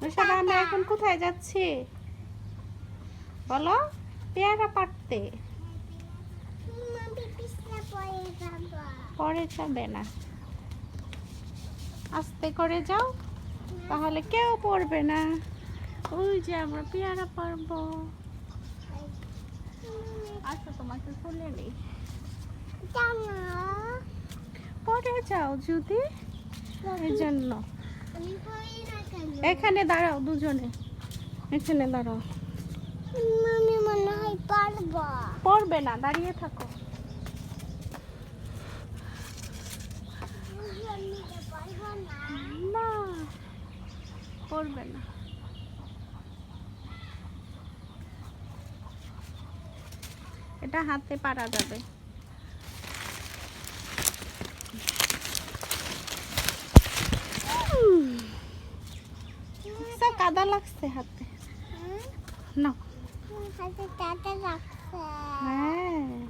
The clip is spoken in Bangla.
নৈশাবা আমরা এখন কোথায় যাচ্ছি? বলো পেয়ারা পাড়তে। পরে যাবে না। আস্তে করে যাও তাহলে কেউ পড়বে না। ওই যে আমরা পেয়ারা পারব আচ্ছা তোমাকে খুলে নেই। পরে যাও যদি। এই জন্য এখানে দাঁড়াও দুজনে। এখানে দাঁড়াও। আমি মনে হয় পারব। পড়বে না দাঁড়িয়ে থাকো। না পড়বে না। এটা হাতে পারা যাবে। আচ্ছা, কাদা লাগছে হাতে না হাতে টাটা রাখছে হ্যাঁ